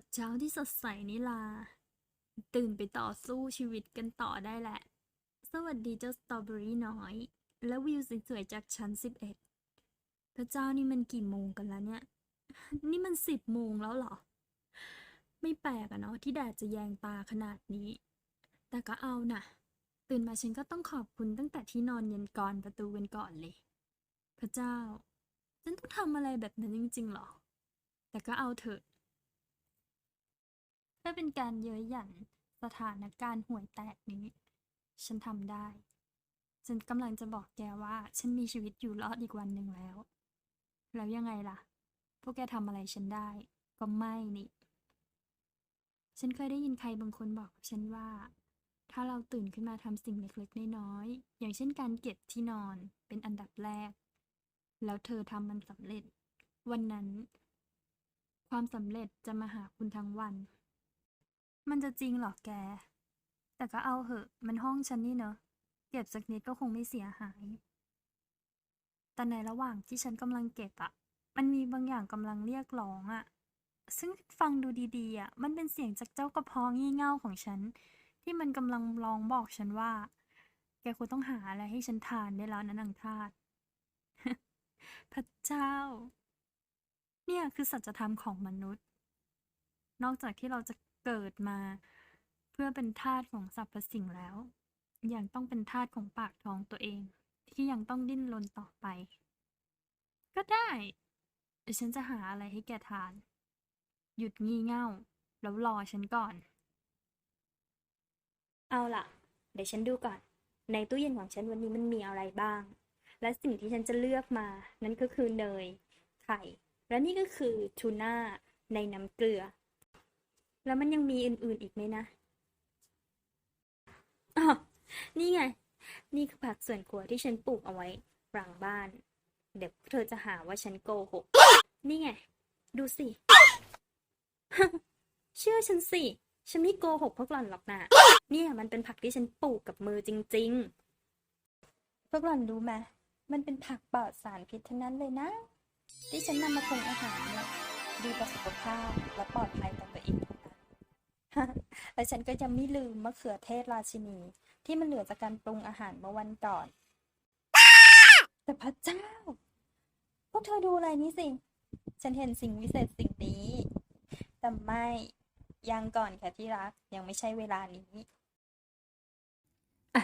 ดเช้าที่สดใสนี่ลา ตื่นไปต่อสู้ชีวิตกันต่อได้แหละ สวัสดีเจ้าสตรอเบอรี่น้อย และวิวสวยๆจากชั้นสิบเอ็ดพระเจ้านี่มันกี่โมงกันแล้วเนี่ย นี่มันสิบโมงแล้วเหรอ ไม่แปลกอะเนาะที่แดดจะแยงตาขนาดนี้ แต่ก็เอาน่ะ ตื่นมาฉันก็ต้องขอบคุณตั้งแต่ที่นอนเย็นก่อนประตูกันก่อนเลย พระเจ้า ฉันต้องทำอะไรแบบนั้นจริงๆหรอ แต่ก็เอาเถอะ เพื่อเป็นการเย้ยหยันสถานการณ์ห่วยแตกนี้ ฉันทำได้ ฉันกำลังจะบอกแกว่า ฉันมีชีวิตอยู่รอดอีกวันหนึ่งแล้ว แล้วยังไงล่ะ พวกแกทำอะไรฉันได้ ก็ไม่นี่ ฉันเคยได้ยินใครบางคนบอกฉันว่า ถ้าเราตื่นขึ้นมาทำสิ่งเล็กๆน้อยๆอย่างเช่นการเก็บที่นอนเป็นอันดับแรก แล้วเธอทำมันสำเร็จ วันนั้น ความสำเร็จจะมาหาคุณทั้งวัน มันจะจริงเหรอแก แต่ก็เอาเหอะ มันห้องฉันนี่เนอะ เก็บสักนิดก็คงไม่เสียหาย แต่ในระหว่างที่ฉันกำลังเก็บอะมันมีบางอย่างกำลังเรียกร้องอะซึ่งฟังดูดีๆอะมันเป็นเสียงจากเจ้ากระพาะงี่เง่าของฉัน ที่มันกำลังร้องบอกฉันว่า แกควรต้องหาอะไรให้ฉันทานได้แล้วนะนางทาสพระเจ้า เนี่ยคือสัจธรรมของมนุษย์ นอกจากที่เราจะ เกิดมา เพื่อเป็นทาสของสรรพสิ่งแล้ว ยังต้องเป็นทาสของปากท้องตัวเอง ที่ยังต้องดิ้นรนต่อไป ก็ได้เดี๋ยวฉันจะหาอะไรให้แกทาน หยุดงี่เง่า แล้วรอฉันก่อน เอาล่ะ เดี๋ยวฉันดูก่อน ในตู้เย็นของฉันวันนี้มันมีอะไรบ้าง และสิ่งที่ฉันจะเลือกมา นั่นก็คือเนย ไข่ และนี่ก็คือทูน่าในน้ำเกลือ แล้วมันยังมีอื่นๆอีกไหมนะอ๋อนี่ไง นี่คือผักส่วนครัวที่ฉันปลูกเอาไว้หลังบ้าน เดี๋ยวเธอจะหาว่าฉันโกหก นี่ไง ดูสิ เชื่อฉันสิ ฉันไม่โกหกพวกหล่อนหรอกนะเนี่ยมันเป็นผักที่ฉันปลูกกับมือจริง ๆ พวกหล่อนรู้ไหมมันเป็นผักปลอดสารพิษทั้งนั้นเลยนะ ที่ฉันนำมาปรุงอาหารเนี่ยดีต่อสุขภาพและปลอดภัยต่อตัวเองทั้งนั้น และฉันก็ยังไม่ลืมมะเขือเทศราชินี ที่มันเหลือจากการปรุงอาหารเมื่อวันก่อน แต่พระเจ้า พวกเธอดูอะไรนี่สิ ฉันเห็นสิ่งวิเศษสิ่งนี้ แต่ไม่ยังก่อนค่ะที่รักยังไม่ใช่เวลานี้อะ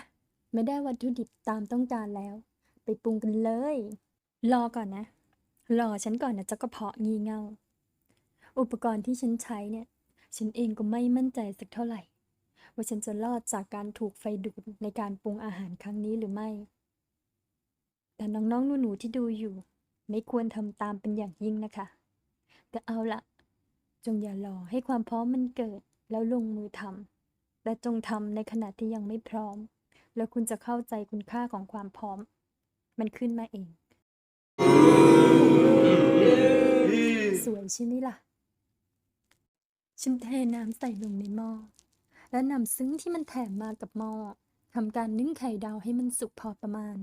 ไม่ได้วัตถุดิบตามต้องการแล้ว ไปปรุงกันเลย รอก่อนนะ รอฉันก่อนนะเจ้ากระเพาะงีเง่าอุปกรณ์ที่ฉันใช้เนี่ย ฉันเองก็ไม่มั่นใจสักเท่าไหร่ ว่าฉันจะรอดจากการถูกไฟดูดในการปรุงอาหารครั้งนี้หรือไม่ แต่น้องๆหนูๆที่ดูอยู่ ไม่ควรทำตามเป็นอย่างยิ่งนะคะ แต่เอาละจงอย่ารอให้ความพร้อมมันเกิดแล้วลงมือทำแต่จงทำในขณะที่ยังไม่พร้อม แล้วคุณจะเข้าใจคุณค่าของความพร้อม มันขึ้นมาเอง สวยใช่ไหมล่ะ ฉันเทน้ำใส่ลงในหม้อ และนำซึ้งที่มันแถมมากับหม้อทำการนึ่งไข่ดาวให้มันสุกพอประมาณ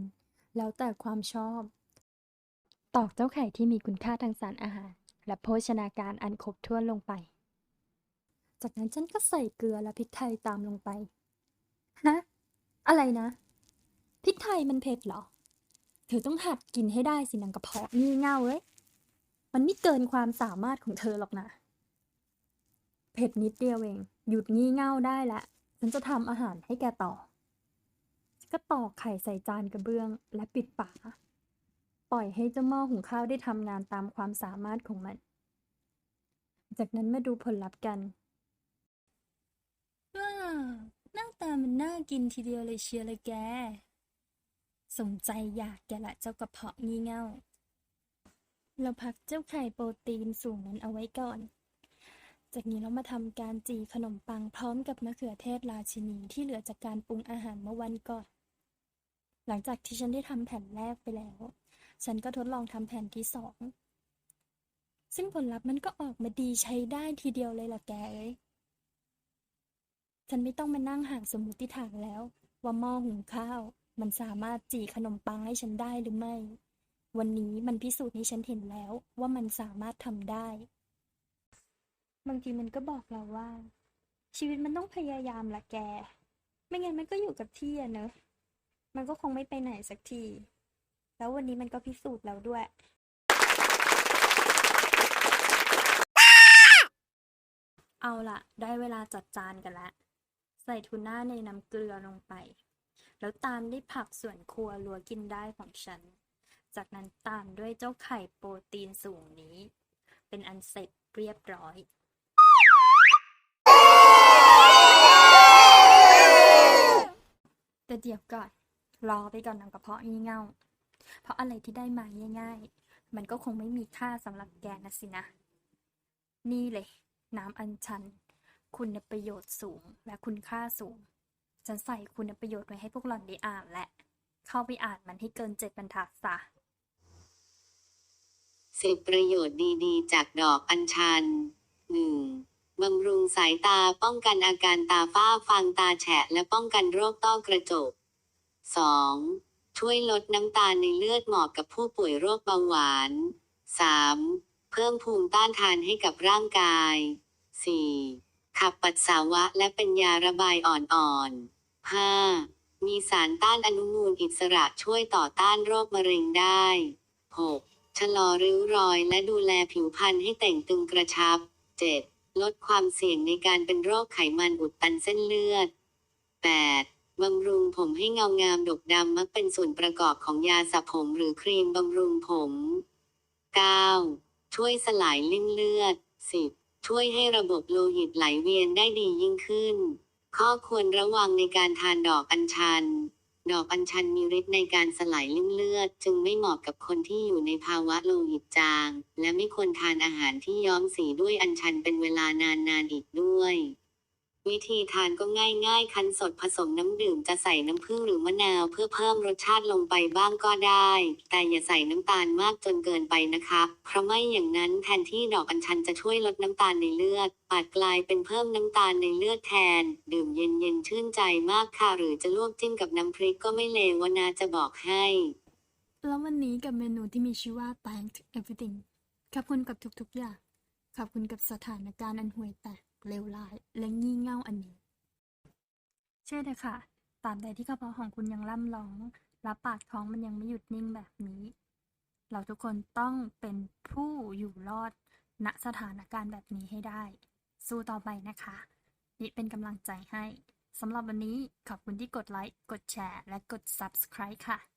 แล้วแต่ความชอบ ตอกเจ้าไข่ที่มีคุณค่าทางสารอาหาร และโภชนาการอันครบถ้วนลงไป จากนั้นฉันก็ใส่เกลือและพริกไทยตามลงไป ฮะ อะไรนะ พริกไทยมันเผ็ดเหรอ เธอต้องหัดกินให้ได้สินางกระเพาะงี่เง่าเอ้ย มันไม่เกินความสามารถของเธอหรอกนะ เผ็ดนิดเดียวเอง หยุดงี่เง่าได้ละฉันจะทำอาหารให้แกต่อ ก็ตอกไข่ใส่จานกระเบื้อง และปิดฝาปล่อยให้เจ้าหม้อหุงข้าวได้ทำงานตามความสามารถของมัน จากนั้นมาดูผลลัพธ์กันว้าหน้าตามันน่ากินทีเดียวเลยเชียร์เลยแก สมใจอยากแกละเจ้ากระเพาะงี่เง่า เราพักเจ้าไข่โปรตีนสูงนั้นเอาไว้ก่อน จากนี้เรามาทำการจีขนมปังพร้อมกับมะเขือเทศราชินีที่เหลือจากการปรุงอาหารเมื่อวันก่อน หลังจากที่ฉันได้ทำแผ่นแรกไปแล้ว ฉันก็ทดลองทำแผ่นที่สอง ซึ่งผลลัพธ์มันก็ออกมาดีใช้ได้ทีเดียวเลยล่ะแกเอ้ยฉันไม่ต้องมานั่งห่างสมมติฐานแล้ว ว่าหม้อหุงข้าว มันสามารถจีขนมปังให้ฉันได้หรือไม่ วันนี้มันพิสูจน์ให้ฉันเห็นแล้วว่ามันสามารถทำได้ บางทีมันก็บอกเราว่า ชีวิตมันต้องพยายามละแก ไม่งั้นมันก็อยู่กับที่อะเนอะ มันก็คงไม่ไปไหนสักที แล้ววันนี้มันก็พิสูจน์แล้วด้วย เอาละได้เวลาจัดจานกันล้วใส่ทูน่าในน้ำเกลือลงไป แล้วตามด้วยผักส่วนครัวลัวกินได้ของฉัน จากนั้นตามด้วยเจ้าไข่โปรตีนสูงนี้ เป็นอันเสร็จเรียบร้อย แต่เดี๋ยวก่อนรอไปก่อนนางกระเพาะงี่เง่า เพราะอะไรที่ได้มาง่ายๆ มันก็คงไม่มีค่าสำหรับแกนะสินะ นี่เลย น้ำอัญชัน คุณประโยชน์สูงและคุณค่าสูง ฉันใส่คุณประโยชน์ไว้ให้พวกหล่อนได้อ่านและ เข้าไปอ่านมันให้เกินเจ็ดบรรทัดซะสิบประโยชน์ดีๆ จากดอกอัญชัน 1. บำรุงสายตาป้องกันอาการตาฝ้าฟางตาแฉะและป้องกันโรคต้อกระจก 2. ช่วยลดน้ำตาลในเลือดเหมาะกับผู้ป่วยโรคเบาหวาน 3. เพิ่มภูมิต้านทานให้กับร่างกาย 4. ขับปัสสาวะและเป็นยาระบายอ่อนๆ 5. มีสารต้านอนุมูลอิสระช่วยต่อต้านโรคมะเร็งได้ 6. ชะลอริ้วรอยและดูแลผิวพรรณให้แต่งตึงกระชับ 7. ลดความเสี่ยงในการเป็นโรคไขมันอุดตันเส้นเลือด 8. บำรุงผมให้เงางามดกดำมักเป็นส่วนประกอบของยาสระผมหรือครีมบำรุงผม 9. ช่วยสลายลิ่มเลือด 10. ช่วยให้ระบบโลหิตไหลเวียนได้ดียิ่งขึ้น ข้อควรระวังในการทานดอกอัญชัน ดอกอัญชันมีฤทธิ์ในการสลายลิ่มเลือด จึงไม่เหมาะกับคนที่อยู่ในภาวะโลหิตจาง และไม่ควรทานอาหารที่ย้อมสีด้วยอัญชันเป็นเวลานานๆอีกด้วย วิธีทานก็ง่ายๆคั้นสดผสมน้ำดื่มจะใส่น้ำผึ้งหรือมะนาวเพื่อเพิ่มรสชาติลงไปบ้างก็ได้ แต่อย่าใส่น้ำตาลมากจนเกินไปนะคะเพราะไม่อย่างนั้นแทนที่ดอกอัญชันจะช่วยลดน้ำตาลในเลือดอาจกลายเป็นเพิ่มน้ำตาลในเลือดแทน ดื่มเย็นๆชื่นใจมากค่ะ หรือจะลวกจิ้มกับน้ำพริกก็ไม่เลววนาจะบอกให้ แล้ววันนี้กับเมนูที่มีชื่อว่า Thank Everything ขอบคุณกับทุกๆอย่างขอบคุณกับสถานการณ์อันห่วยแตก เลวร้าย และงี่เง่าอันนี้ เชื่อเถอะค่ะตามใดที่กระเพาะของคุณยังล่ำร้องและปากท้องมันยังไม่หยุดนิ่งแบบนี้ เราทุกคนต้องเป็นผู้อยู่รอดณสถานการณ์แบบนี้ให้ได้ สู้ต่อไปนะคะนี่เป็นกำลังใจให้สำหรับวันนี้ขอบคุณที่กดไลค์ กดแชร์ และกด Subscribe ค่ะ